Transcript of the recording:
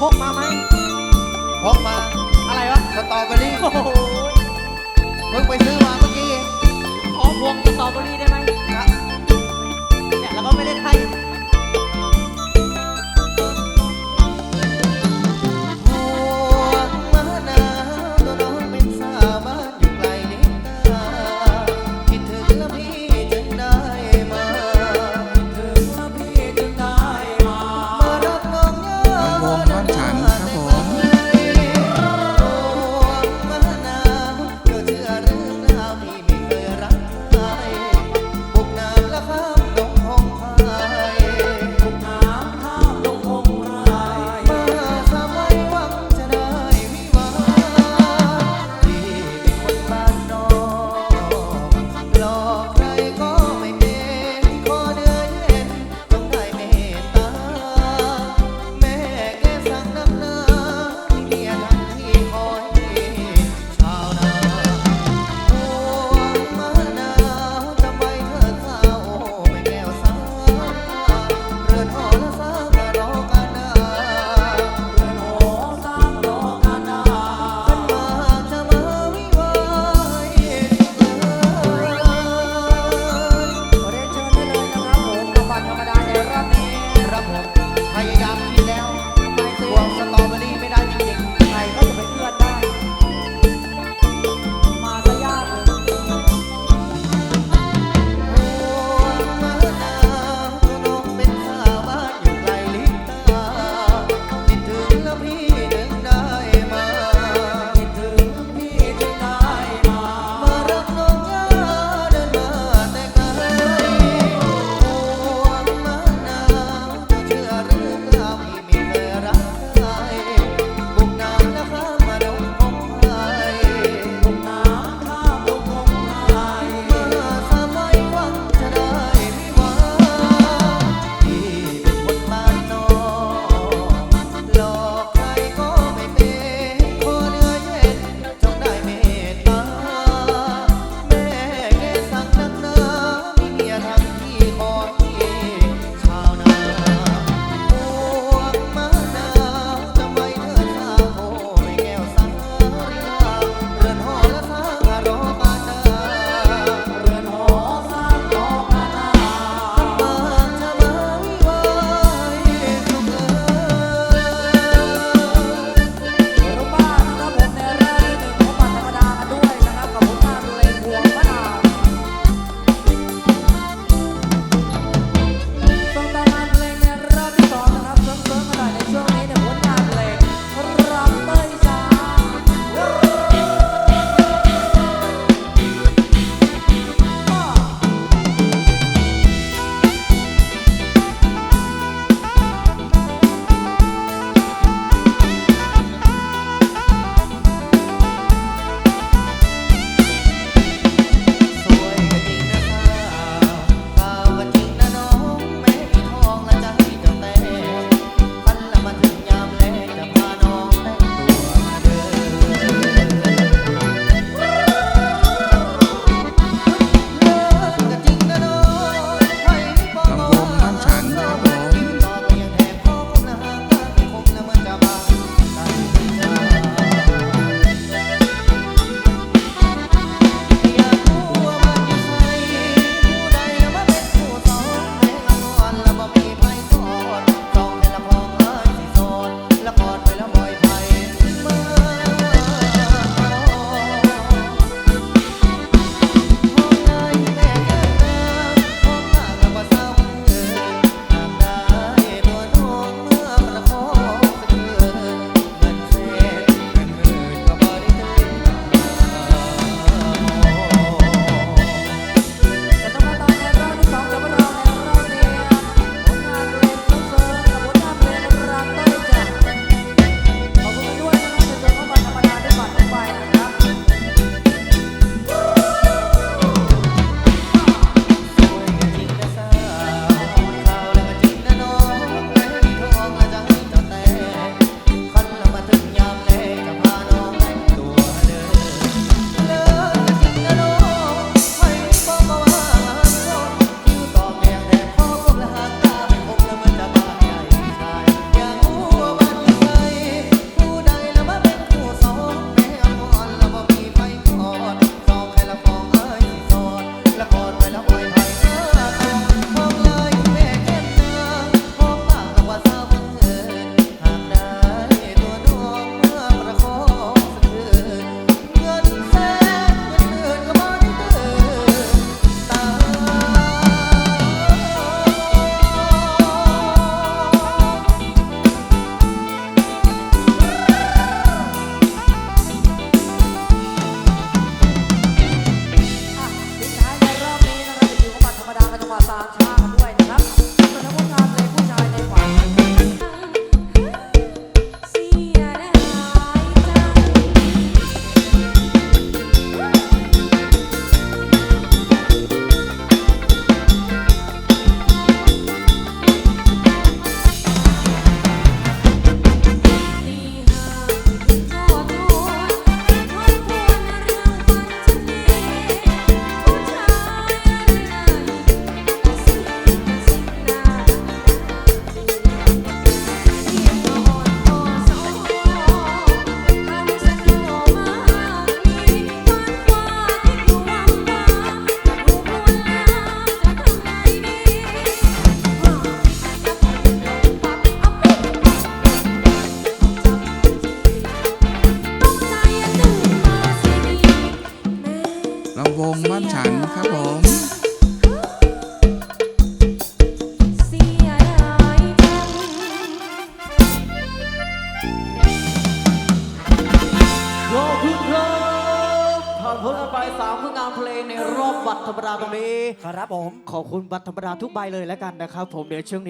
พกมาไหมพกมาอะไรวะสตรอเบอรี่โอ้เพิ่งไปซื้อมาเมื่อกี้องขอพวงสตรอเบอรี่ได้ไหม Ah. ขอบคุณครับผ่านพ้นไปสามผลงานเพลงในรอบบัตรธรรมดาตรงนี้ ครับผม ขอบคุณบัตรธรรมดาทุกใบเลยแล้วกันนะครับ ผมเดี๋ยวช่วงนี้